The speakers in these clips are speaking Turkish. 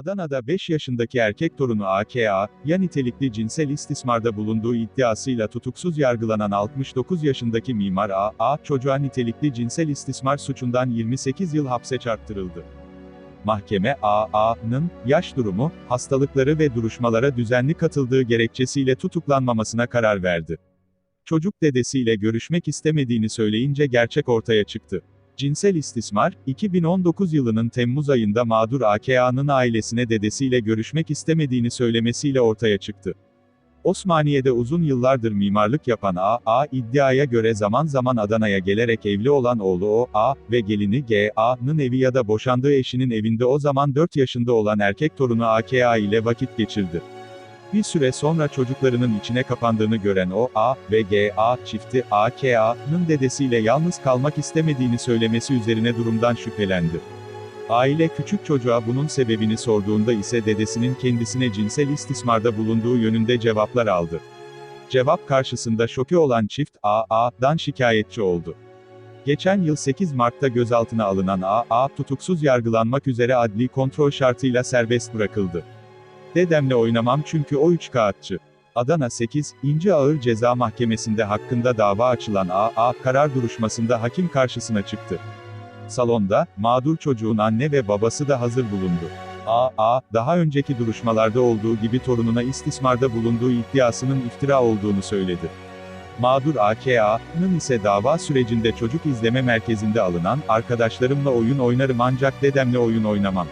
Adana'da 5 yaşındaki erkek torunu AKA, ya nitelikli cinsel istismarda bulunduğu iddiasıyla tutuksuz yargılanan 69 yaşındaki mimar A, A, çocuğa nitelikli cinsel istismar suçundan 28 yıl hapse çarptırıldı. Mahkeme, A, A'nın, yaş durumu, hastalıkları ve duruşmalara düzenli katıldığı gerekçesiyle tutuklanmamasına karar verdi. Çocuk dedesiyle görüşmek istemediğini söyleyince gerçek ortaya çıktı. Cinsel istismar, 2019 yılının Temmuz ayında mağdur AKA'nın ailesine dedesiyle görüşmek istemediğini söylemesiyle ortaya çıktı. Osmaniye'de uzun yıllardır mimarlık yapan A, A, iddiaya göre zaman zaman Adana'ya gelerek evli olan oğlu O, A ve gelini G, A'nın evi ya da boşandığı eşinin evinde o zaman 4 yaşında olan erkek torunu AKA ile vakit geçirdi. Bir süre sonra çocuklarının içine kapandığını gören o, A ve G, A çifti, AKA'nın dedesiyle yalnız kalmak istemediğini söylemesi üzerine durumdan şüphelendi. Aile küçük çocuğa bunun sebebini sorduğunda ise dedesinin kendisine cinsel istismarda bulunduğu yönünde cevaplar aldı. Cevap karşısında şoke olan çift, A, A'dan şikayetçi oldu. Geçen yıl 8 Mart'ta gözaltına alınan A, A tutuksuz yargılanmak üzere adli kontrol şartıyla serbest bırakıldı. Dedemle oynamam çünkü o üç kağıtçı. Adana 8, İnce Ağır Ceza Mahkemesi'nde hakkında dava açılan A, A, karar duruşmasında hakim karşısına çıktı. Salonda, mağdur çocuğun anne ve babası da hazır bulundu. A, A, daha önceki duruşmalarda olduğu gibi torununa istismarda bulunduğu iddiasının iftira olduğunu söyledi. Mağdur AKA'nın ise dava sürecinde çocuk izleme merkezinde alınan, arkadaşlarımla oyun oynarım ancak dedemle oyun oynamam.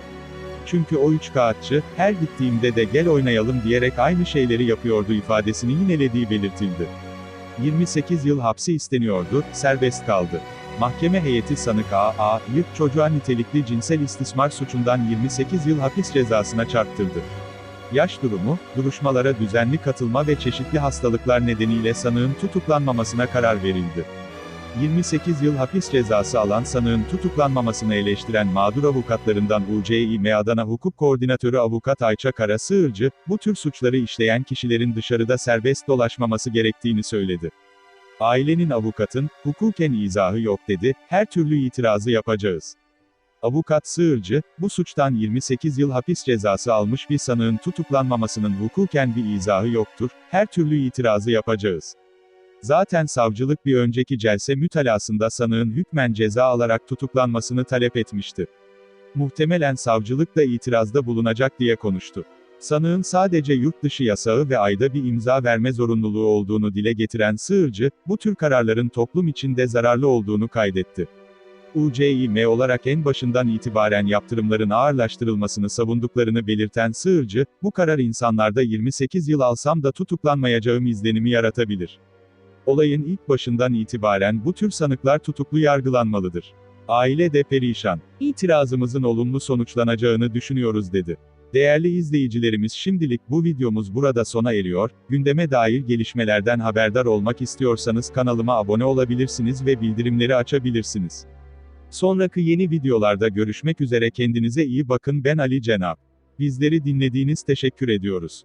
Çünkü o üç kağıtçı, her gittiğimde de gel oynayalım diyerek aynı şeyleri yapıyordu ifadesini yinelediği belirtildi. 28 yıl hapsi isteniyordu, serbest kaldı. Mahkeme heyeti sanık A, A'yı, çocuğa nitelikli cinsel istismar suçundan 28 yıl hapis cezasına çarptırdı. Yaş durumu, duruşmalara düzenli katılma ve çeşitli hastalıklar nedeniyle sanığın tutuklanmamasına karar verildi. 28 yıl hapis cezası alan sanığın tutuklanmamasını eleştiren mağdur avukatlarından UCİM Adana Hukuk Koordinatörü Avukat Ayça Kara Sığırcı, bu tür suçları işleyen kişilerin dışarıda serbest dolaşmaması gerektiğini söyledi. Ailenin avukatın, hukuken izahı yok dedi, her türlü itirazı yapacağız. Avukat Sığırcı, bu suçtan 28 yıl hapis cezası almış bir sanığın tutuklanmamasının hukuken bir izahı yoktur, her türlü itirazı yapacağız. Zaten savcılık bir önceki celse mütalasında sanığın hükmen ceza alarak tutuklanmasını talep etmişti. Muhtemelen savcılık da itirazda bulunacak diye konuştu. Sanığın sadece yurt dışı yasağı ve ayda bir imza verme zorunluluğu olduğunu dile getiren Sığırcı, bu tür kararların toplum içinde zararlı olduğunu kaydetti. UCİM olarak en başından itibaren yaptırımların ağırlaştırılmasını savunduklarını belirten Sığırcı, bu karar insanlarda 28 yıl alsam da tutuklanmayacağım izlenimi yaratabilir. Olayın ilk başından itibaren bu tür sanıklar tutuklu yargılanmalıdır. Aile de perişan. İtirazımızın olumlu sonuçlanacağını düşünüyoruz dedi. Değerli izleyicilerimiz şimdilik bu videomuz burada sona eriyor, gündeme dair gelişmelerden haberdar olmak istiyorsanız kanalıma abone olabilirsiniz ve bildirimleri açabilirsiniz. Sonraki yeni videolarda görüşmek üzere kendinize iyi bakın ben Ali Cenap. Bizleri dinlediğiniz teşekkür ediyoruz.